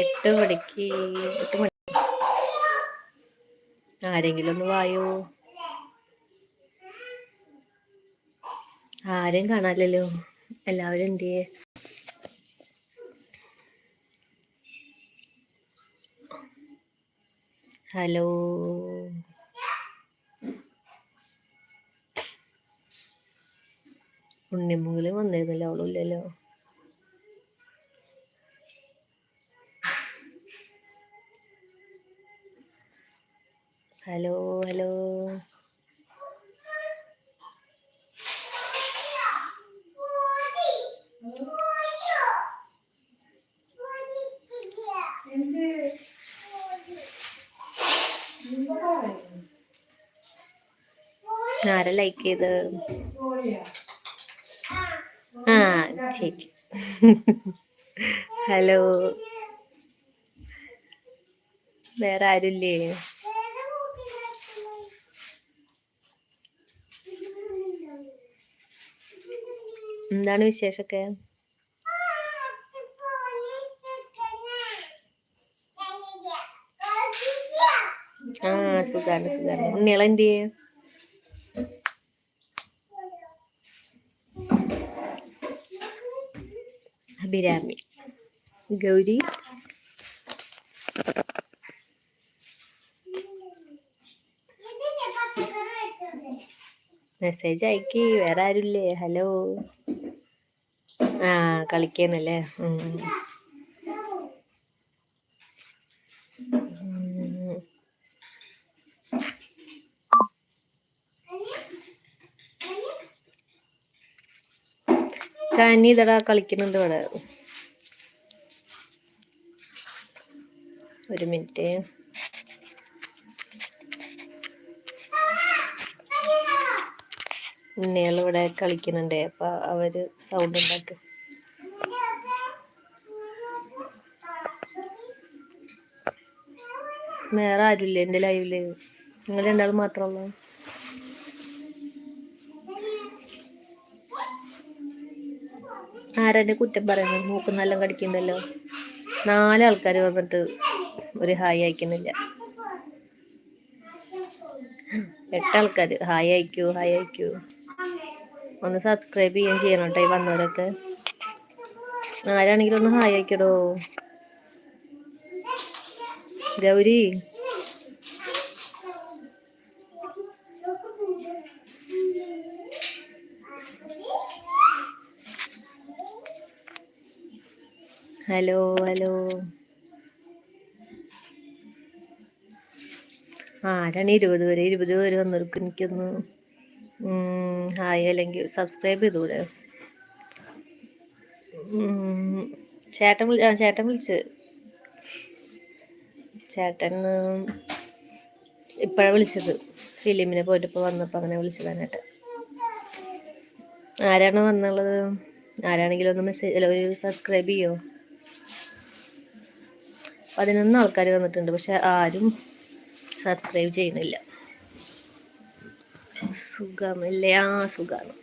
എട്ട് മണിക്ക് എട്ട് മണി. ആരെങ്കിലും ഒന്ന് വായോ? ആരെയും കാണാനില്ലല്ലോ. എല്ലാവരും എന്ത് ചെയ്യേ? ഹലോ? ഉണ്ണിമുകളിൽ വന്നിരുന്നില്ല അവളും ഇല്ലല്ലോ. Hello hello. ആരാ ലൈക്ക് ചെയ്ത്? ആ ശരി. ഹലോ. വേറെ ആരുമില്ലേ എന്താണ് വിശേഷമൊക്കെ ആ സുഖാണ് സുഖാണ്. ഉണ്ണികളെന്ത് ചെയ്യേ? അഭിരാമി. ഗൗരി. മെസ്സേജ് അയക്കി വേറെ ആരുമില്ലേ ഹലോ. ആ കളിക്കാനല്ലേ തനി ഇതടാ കളിക്കുന്നുണ്ട് ഇവിടെ. ഒരു മിനിറ്റ്. ഉണ്ണികൾ ഇവിടെ കളിക്കുന്നുണ്ട്. അപ്പൊ അവർ സൗണ്ട് ഉണ്ടാക്കും. വേറെ ആരുമില്ല എന്റെ ലൈവിൽ. നിങ്ങൾ രണ്ടാളും മാത്രമുള്ളൂ ആരെന്നെ കുറ്റം പറയുന്നു മൂക്ക് നല്ല കടിക്കുന്നുണ്ടല്ലോ. നാലാൾക്കാർ വന്നിട്ട് ഒരു ഹായ് അയക്കുന്നില്ല. എട്ടാൾക്കാർ ഹായ് അയക്കൂ ഹായ് അയക്കൂ. ഒന്ന് സബ്സ്ക്രൈബ് ചെയ്യാൻ ചെയ്യണം കേട്ടോ ഈ വന്നവരൊക്കെ. ആരാണെങ്കിലും ഒന്ന് ഹായ് അയക്കടോ. ഗൗരി. Hello hello. ആരാണ് ഇരുപത് വരെ ഇരുപത് വരെ വന്നവർക്ക് എനിക്കൊന്ന് ഹായ് അല്ലെങ്കിൽ സബ്സ്ക്രൈബ് ചെയ്തൂടെ ചേട്ടൻ ചേട്ടൻ വിളിച്ച്. ചേട്ടൻ ഇപ്പോഴാണ് വിളിച്ചത്. ഫിലിമിന് പോയിട്ട് ഇപ്പോൾ വന്നപ്പോൾ അങ്ങനെ വിളിച്ചതാനായിട്ട് ആരാണ് വന്നുള്ളത്? ആരാണെങ്കിലും ഒന്ന് മെസ്സേജ് ഒരു സബ്സ്ക്രൈബ് ചെയ്യോ? പതിനൊന്ന് ആൾക്കാർ വന്നിട്ടുണ്ട് പക്ഷെ ആരും സബ്സ്ക്രൈബ് ചെയ്യുന്നില്ല. സുഖമില്ല? ആ സുഖമാണ്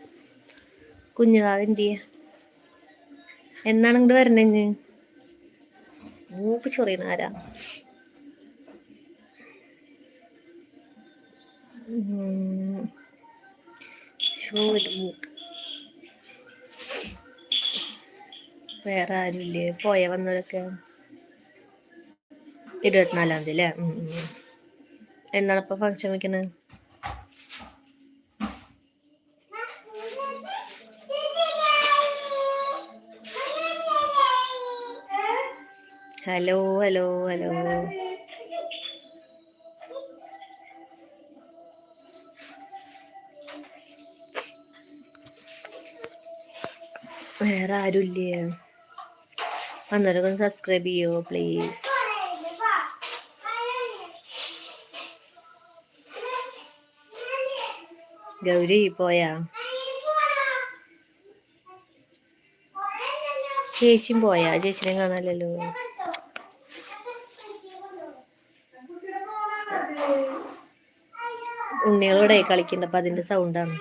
കുഞ്ഞുകാവിന്റെ എന്നാണ് ഇങ്ങോട്ട് വരണേ മൂപ്പ് ചൊറിയുന്ന ആരാ? വേറെ ആരുമില്ലേ പോയ വന്നതൊക്കെ ഇരുപത്തിനാലാം തീയതി അല്ലേ. എന്നാണ് ഇപ്പൊ ഫംഗ്ഷൻ വെക്കണത് ഹലോ ഹലോ ഹലോ. വേറെ ആരുമില്ലേ ഒന്ന് സബ്സ്ക്രൈബ് ചെയ്യോ പ്ലീസ് ഗൗരി പോയാ? ചേച്ചിയും പോയാ? ചേച്ചിനെ കാണാനല്ലോ ഉണ്ണികളോടെ കളിക്കണ്ടപ്പോ അതിന്റെ സൗണ്ടാണ്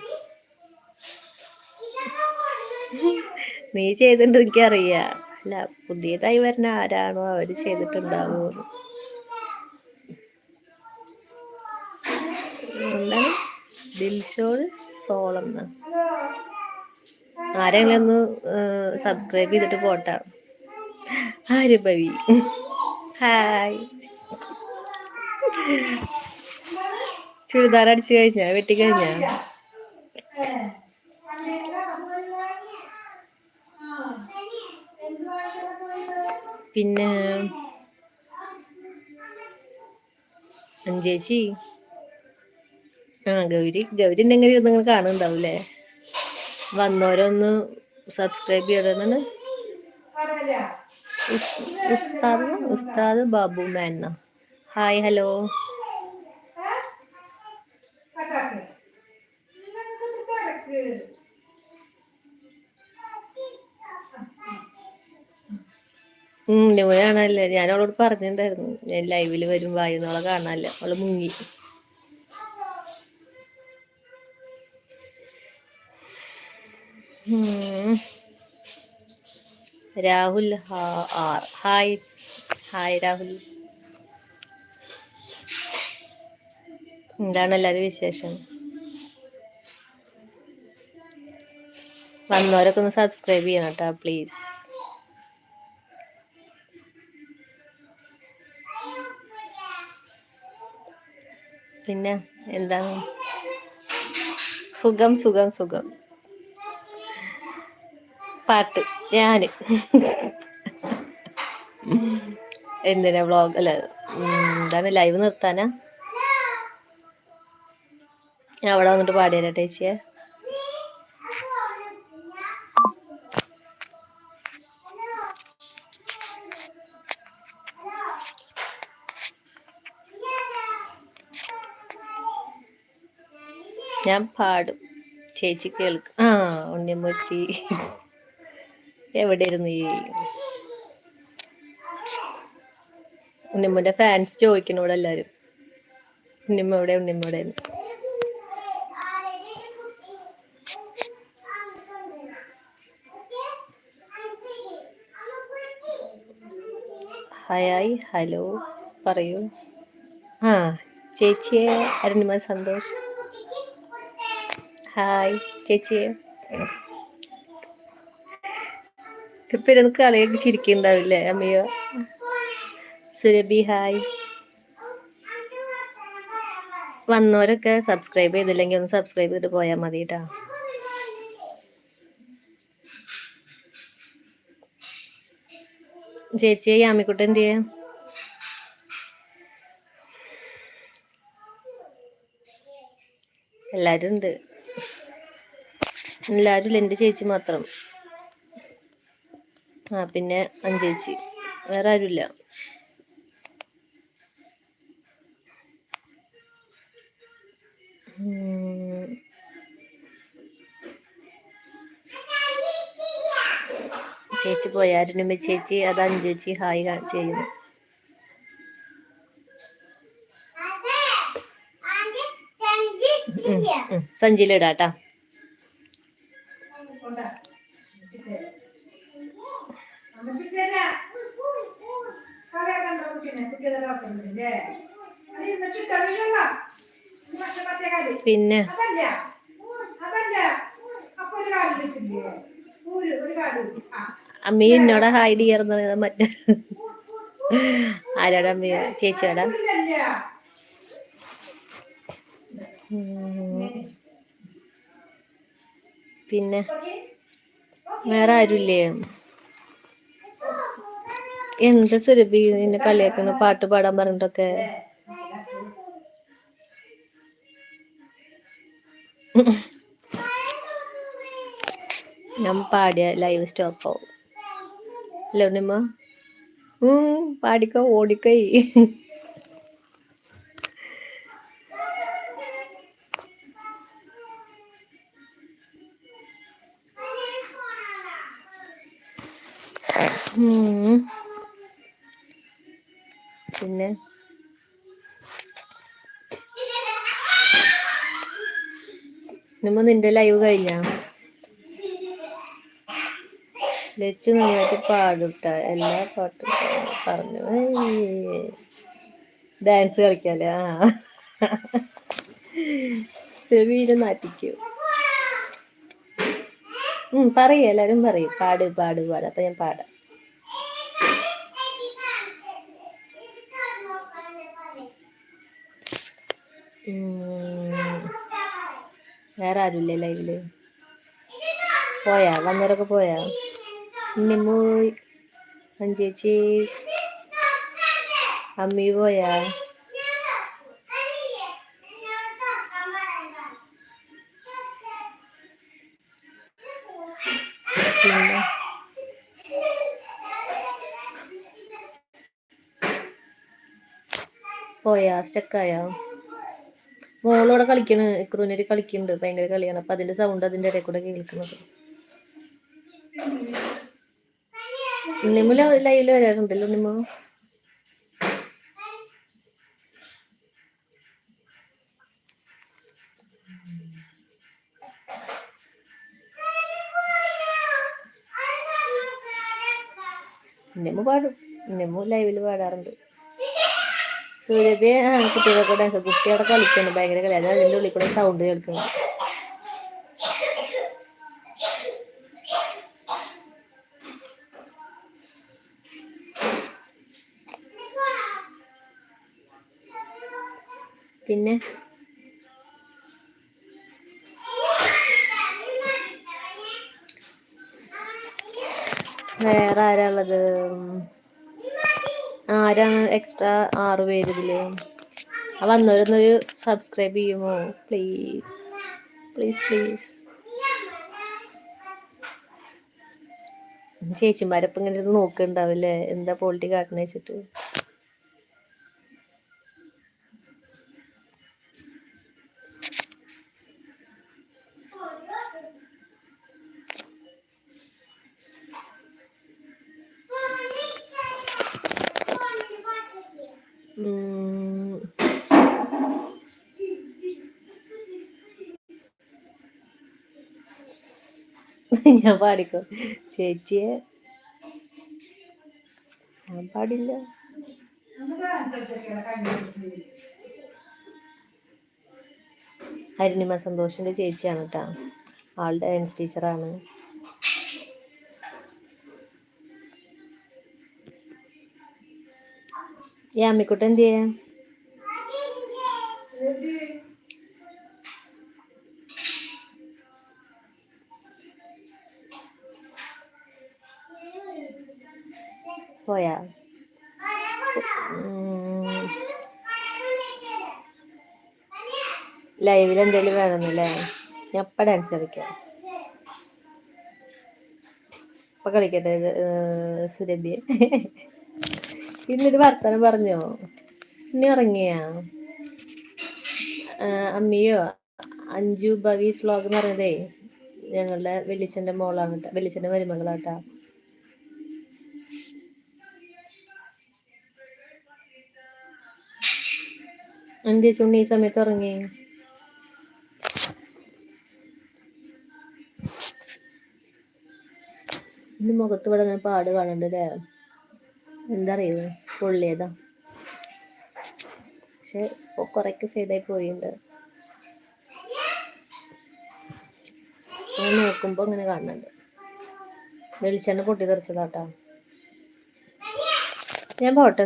നീ ചെയ്തിട്ടുണ്ട് എനിക്കറിയ. അല്ല പുതിയതായി വരുന്ന ആരാണോ എന്താണ്? ദിൽഷോൾ സോളം ആരെങ്കിലും ഒന്ന് സബ്സ്ക്രൈബ് ചെയ്തിട്ട് പോട്ടെ. ആര് ഭവി ഹായ്. ചുരിദാർ അടിച്ചു കഴിഞ്ഞ? വെട്ടി കഴിഞ്ഞ പിന്നെ അഞ്ചേച്ചി ആ ഗൗരി ഗൗരി എന്തെങ്കിലും നിങ്ങൾ കാണുന്നുണ്ടാവൂലേ വന്നോരൊന്ന് സബ്സ്ക്രൈബ് ചെയ്യണമെന്നാണ് ഉസ്താദ് ഉസ്താദ് ബാബു മാൻ ഹായ് ഹലോ ഉം ലിമോ കാണാനല്ലേ. ഞാൻ അവളോട് പറഞ്ഞിട്ടുണ്ടായിരുന്നു. ഞാൻ ലൈവിൽ വരും വായുന്നോളെ കാണാനല്ല. അവൾ മുങ്ങി. രാഹുൽ ഹായ്. ഹായ് രാഹുൽ. എന്താണ് എല്ലാവരും വിശേഷം? വന്നവരൊക്കെ ഒന്ന് സബ്സ്ക്രൈബ് ചെയ്യണം കേട്ടോ പ്ലീസ് പിന്നെ എന്താണ്? സുഖം സുഖം സുഖം. പാട്ട്. ഞാൻ. എന്തിനാ വ്ളോഗ് അല്ല എന്താണ് ലൈവ് നിർത്താനാ? ഞാൻ അവിടെ വന്നിട്ട് പാടിയാലോ ചേച്ചിയെ ഞാൻ പാടും. ചേച്ചി കേൾക്കും. ആ ഉണ്ണിമൂർത്തി എവിടെ ഇരുന്നു ഈ ഉണ്ണിയമ്മന്റെ ഫാൻസ് ചോദിക്കണം ഇവിടെ എല്ലാരും. ഉണ്ണിമ്മ എവിടെ? ഉണ്ണിമ്മ എവിടെ? ഹായ് ഹലോ പറയൂ. ആ ചേച്ചിയെ അരുണിമ സന്തോഷ്. ഹായ് ചേച്ചി. ഇപ്പൊ ഇരുന്ന് കളിയൊക്കെ ചിരിക്കുന്നുണ്ടാവില്ലേ അമ്മയോ? സുരഭി ഹായ് വന്നവരൊക്കെ സബ്സ്ക്രൈബ് ചെയ്തില്ലെങ്കിൽ ഒന്ന് സബ്സ്ക്രൈബ് ചെയ്തിട്ട് പോയാൽ മതി കേട്ടോ ചേച്ചിയെ യാമിക്കുട്ട എന്ത് ചെയ്യാം? എല്ലാരും ഉണ്ട്. എല്ലാരും എന്റെ ചേച്ചി മാത്രം. ആ പിന്നെ അഞ്ചേച്ചി വേറെ ആരുമില്ല ചേച്ചി പോയാരുന്നു ചേച്ചി അത് അഞ്ചേച്ചി ഹായ് ചെയ്യുന്നു. സഞ്ചിയിലിടാട്ടാ പിന്നെ അമ്മ എന്നോട് ഹായ് ഡിയർന്ന് മറ്റേ ആരാടാ അമ്മ ചേച്ചിയാടാ പിന്നെ വേറെ ആരുമില്ലേ എന്ത് സുരഭി നിന്നെ കളിയാക്കണ പാട്ട് പാടാൻ പറഞ്ഞിട്ടൊക്കെ? ഞാൻ പാടിയ ലൈവ് സ്റ്റോപ്പ് ആവും. അല്ലേ ഉണ്ണിമ്മ പാടിക്കോ ഓടിക്കൈ പിന്നെ? നിന്റെ ലൈവ് കഴിഞ്ഞ? ലച്ചു നന്നായിട്ട് പാടുട്ട. എല്ലാ പാട്ടും പറഞ്ഞു. ഡാൻസ് കളിക്കാല്ലേ? ആ. ചെവിയിൽ നാറ്റിക്കും പറയും. എല്ലാരും പറയും. പാട് പാട് പാട്. അപ്പൊ ഞാൻ പാടാം. വേറെ ആരുമില്ലേ ലൈവിൽ? പോയാ? വന്നവരൊക്കെ പോയാ? നിമ്മൂയ് അഞ്ചേച്ചി അമ്മി പോയാ? പിന്നെ? പോയാ? സ്റ്റക്കായോ മോളോടെ കളിക്കണ് ക്രൂനര് കളിക്കുന്നുണ്ട് ഭയങ്കര കളിയാണ്. അപ്പൊ അതിന്റെ സൗണ്ട് അതിന്റെ ഇടയിൽ കൂടെ കേൾക്കുന്നത്. ഉണ്ണിമുല ലൈവിൽ വരാറുണ്ടല്ലോ ഉണ്ണിമോ? ഉണ്ണിമു പാടും. ഉണ്ണിമു ലൈവിൽ പാടാറുണ്ട്. സൂര്യബി കുട്ടികളൊക്കെ ഡാൻസ് കുട്ടി അവിടെ കളിക്കുന്നു ഭയങ്കര കളി. അത് അതിന്റെ ഉള്ളിൽ കൂടെ സൗണ്ട് കേൾക്കുന്നു പിന്നെ? വേറെ ആരാ ഉള്ളത്? ആരാണ് എക്സ്ട്രാ ആറ് പേര് ഇതിൽ വന്നവരൊന്നൊരു സബ്സ്ക്രൈബ് ചെയ്യുമോ? പ്ലീസ് പ്ലീസ് പ്ലീസ് ചേച്ചിമാരപ്പം ഇങ്ങനെ നോക്കുന്നുണ്ടാവില്ലേ എന്താ പോളിറ്റി കാട്ടണ വെച്ചിട്ട്? ഞാൻ പാടിക്കോ? ചേച്ചിയെ? ഞാൻ പാടില്ല. അരുണിമ സന്തോഷിന്റെ ചേച്ചിയാണ് കേട്ടാ ആളുടെ ഡാൻസ് ടീച്ചറാണ് ഈ അമ്മിക്കുട്ടൻ എന്ത് ചെയ്യാ? പോയാ? ലൈവിൽ എന്തെങ്കിലും വേണമെന്നല്ലേ ഞാൻ എപ്പ ഡാൻസ് കളിക്കാം. ഇപ്പൊ കളിക്കട്ടെ സുരഭി ഇന്നൊരു വർത്തമാനം പറഞ്ഞോ? ഇനി ഇറങ്ങിയ അമ്മിയോ? അഞ്ചു ഭവി വ്ലോഗ് എന്ന് പറഞ്ഞതേ ഞങ്ങളുടെ വെല്ലിച്ചന്റെ മോളാണ് വെല്ലിച്ചന്റെ മരുമകളാട്ടാ. എന്ത് ചുണ്ണി ഈ സമയത്ത് ഇറങ്ങി ഇന്ന് മുഖത്ത് ഇവിടെ പാട് കാണുന്നുണ്ട് അല്ലേ എന്താ അറിയുക പൊള്ളിയതാ. പക്ഷെ കുറേക്ക് ഫെയ്ഡായി പോയിട്ടുണ്ട് നോക്കുമ്പോ ഇങ്ങനെ കാണുന്നുണ്ട്. വെളിച്ചെണ്ണ പൊട്ടി തെറിച്ചതാട്ടാ. ഞാൻ പോട്ടെ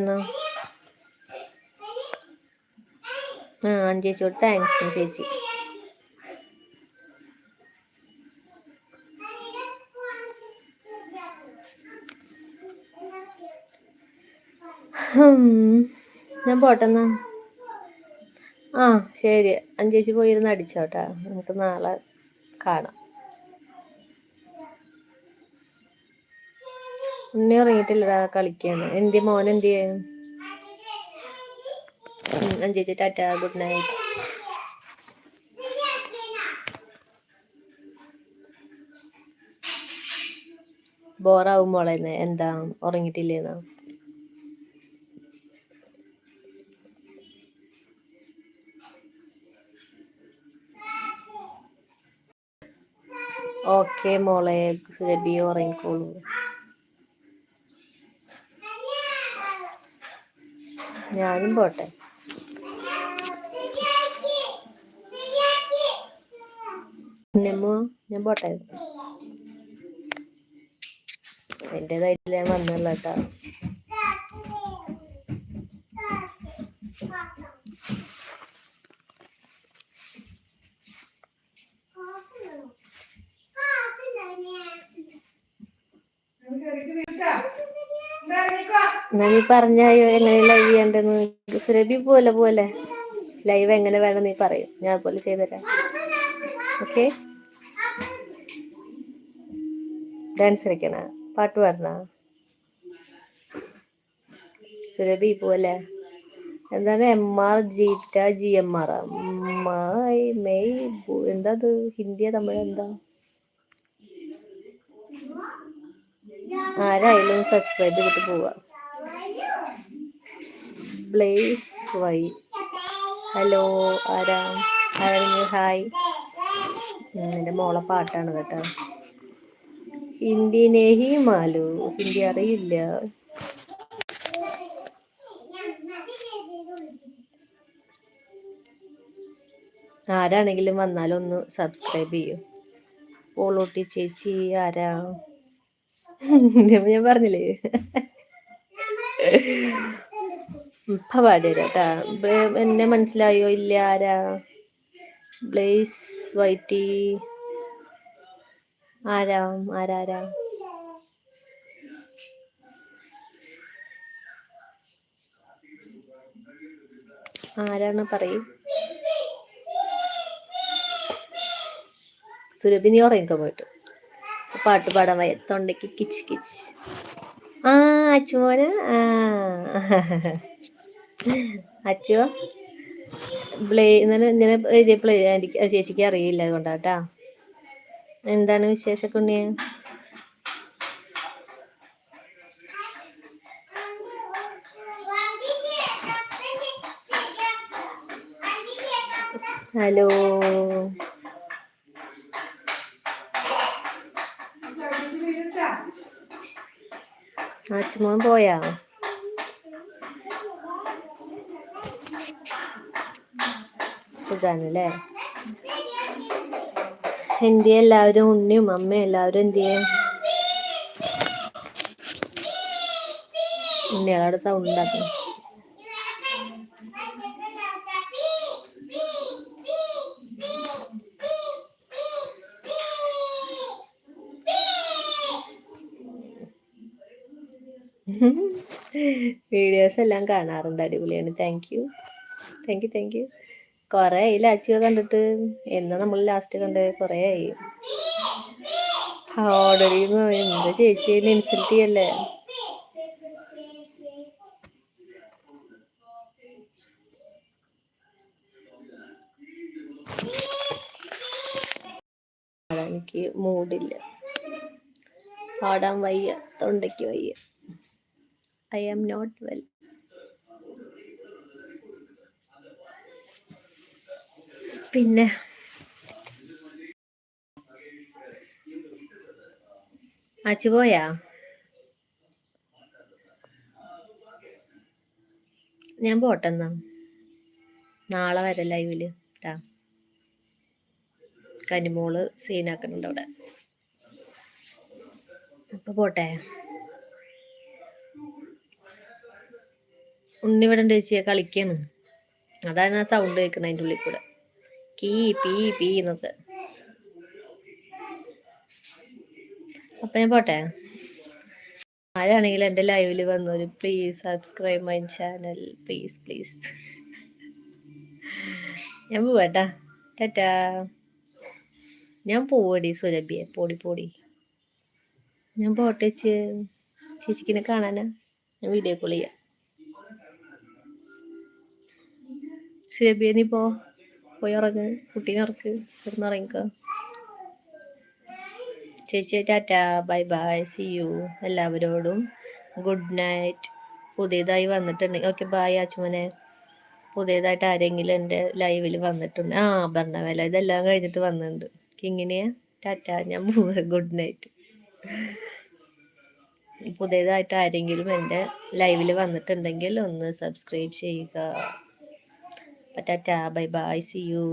ആ ചേച്ചിയോട് താങ്ക്സ് ചേച്ചി. പോട്ടെന്നാ. ആ ശരി. അഞ്ചേച്ചി പോയിരുന്ന് അടിച്ചോട്ടാ. നമുക്ക് നാളെ കാണാം. ഉണ്ണി ഉറങ്ങിയിട്ടില്ലടാ കളിക്കാണ്. എന്തി മോൻ എന്തിയേ? അഞ്ചേച്ചി ടാറ്റ ഗുഡ് നൈറ്റ്. ബോറാവും മോളെന്ന് എന്താ? ഉറങ്ങിയിട്ടില്ലേന്നാ? ഓക്കെ മോളെ സുരഭിയോ ഉറങ്ങിക്കോളൂ. ഞാനും പോട്ടെ. ഞാൻ പോട്ടെ? എന്റേതായിട്ടില്ല ഞാൻ വന്നുള്ള കേട്ടോ നീ പറഞ്ഞോ എങ്ങനെ ലൈവ് ചെയ്യണ്ടെന്ന്? സുരഭി പോലെ പോലെ ലൈവ് എങ്ങനെ വേണം നീ പറയും. ഞാൻ പോലെ ചെയ്തുതരാം. ഓക്കെ ഡാൻസ് കളിക്കണ? പാട്ട് പാടണ? സുരഭി പോലെ. എന്താണ്? എം ആർ ജീറ്റ ജി എം ആർ എന്താ അത് ഹിന്ദിയ തമിഴ് എന്താ? ആരായാലും സബ്സ്ക്രൈബ് ചെയ്തിട്ട് പോവാം ബ്ലേസ് വൈ ഹലോ ആരാ? ആരാണ്? ഹായ് എന്റെ മോളെ പാട്ടാണ് കേട്ടോ. ഹിന്ദി നെഹി മാലു. ഹിന്ദി അറിയില്ല. ആരാണെങ്കിലും വന്നാലൊന്ന് സബ്സ്ക്രൈബ് ചെയ്യൂ. പോളോട്ടി ചേച്ചി ആരാ? ഞാൻ പറഞ്ഞില്ലേ? ഇപ്പൊ പാടിയരാ എന്നെ മനസ്സിലായോ? ഇല്ല ആരാ? ബ്ലേസ് വൈറ്റി. ആരാ? ആരാരാ? ആരാണ് പറയും? സുരഭിനി നീ ഉറങ്ങിക്കോ പോയിട്ട്. പാട്ട് പാടാൻ വയ്യ. തൊണ്ടയ്ക്ക് കിച്ച് കിച്ച്. ആ അച്ചുമോന്. ആ. അച്ചോ പ്ലേ ഇന്നലെ ഇങ്ങനെ എഴുതിയ പ്ലേ എനിക്ക് ചേച്ചിക്ക് അറിയില്ല അതുകൊണ്ടാട്ടാ എന്താണ് വിശേഷ കുണ്ണിയ ഹലോ. ആച്ചുമോൻ പോയാ സുഖാണല്ലേ എന്ത് എല്ലാവരും ഉണ്ണിയും അമ്മയും എല്ലാവരും എന്ത് ചെയ്യും ഉണ്ണികളോട് സൗണ്ട് ഉണ്ടാക്കുന്നു വീഡിയോസ് എല്ലാം കാണാറുണ്ട്. അടിപൊളിയാണ്. Thank you thank you thank you കൊറേ ആയില്ല ലാച്ചിയോ കണ്ടിട്ട്? എന്നാ നമ്മൾ ലാസ്റ്റ് കണ്ടത് കൊറേ ആയി. ഓർഡറിന്ന് എന്താ ചേച്ചി? ഇൻസൾട്ട് ചെയ്യല്ലേ? എനിക്ക് മൂടില്ല പാടാൻ വയ്യ. തൊണ്ടയ്ക്ക് വയ്യ. ഐ ആം നോട്ട് വെൽ പിന്നെ അച്ചു പോയാ? ഞാൻ പോട്ടെന്നാ നാളെ വരെ ലൈവിൽ. കേട്ടാ കനിമോൾ സീനാക്കുന്നുണ്ട് അവിടെ. അപ്പൊ പോട്ടെ. ഉണ്ണിവിടെ ചേച്ചിയെ കളിക്കാണ്. അതാണ് ആ സൗണ്ട് കേൾക്കുന്നത് അതിന്റെ ഉള്ളിൽ കൂടെ. കീ പീ പീ എന്നൊക്കെ. അപ്പൊ ഞാൻ പോട്ടെ? ആരാണെങ്കിലും എന്റെ ലൈവിൽ വന്നൊരു please subscribe my channel please please ഞാൻ പോവാട്ടാ ടാറ്റാ. ഞാൻ പോവടി സുരഭിയെ. പോടി പോടി. ഞാൻ പോട്ടെ ചേച്ചിക്കിനെ കാണാനാ. ഞാൻ വീഡിയോ കോൾ ചെയ്യാം. സുരഭിയെ നീ പോ പോയി ഉറങ്ങ്. കുട്ടീനെ ഇറക്ക് ഇവിടുന്ന് ചേച്ചി tata. Bye bye. See you എല്ലാവരോടും ഗുഡ് നൈറ്റ്. പുതിയതായി വന്നിട്ടുണ്ടെങ്കിൽ ഓക്കെ ബായ് ആച്ചുമോനെ പുതിയതായിട്ട് ആരെങ്കിലും എന്റെ ലൈവിൽ വന്നിട്ടുണ്ട്. ആ ഭരണവേല. ഇതെല്ലാം കഴിഞ്ഞിട്ട് വന്നിട്ടുണ്ട്. കിങ്ങിനെയാ ടാറ്റ ഞാൻ ഗുഡ് നൈറ്റ്. പുതിയതായിട്ട് ആരെങ്കിലും എന്റെ ലൈവിൽ വന്നിട്ടുണ്ടെങ്കിൽ ഒന്ന് സബ്സ്ക്രൈബ് ചെയ്യുക. Tata bye bye see you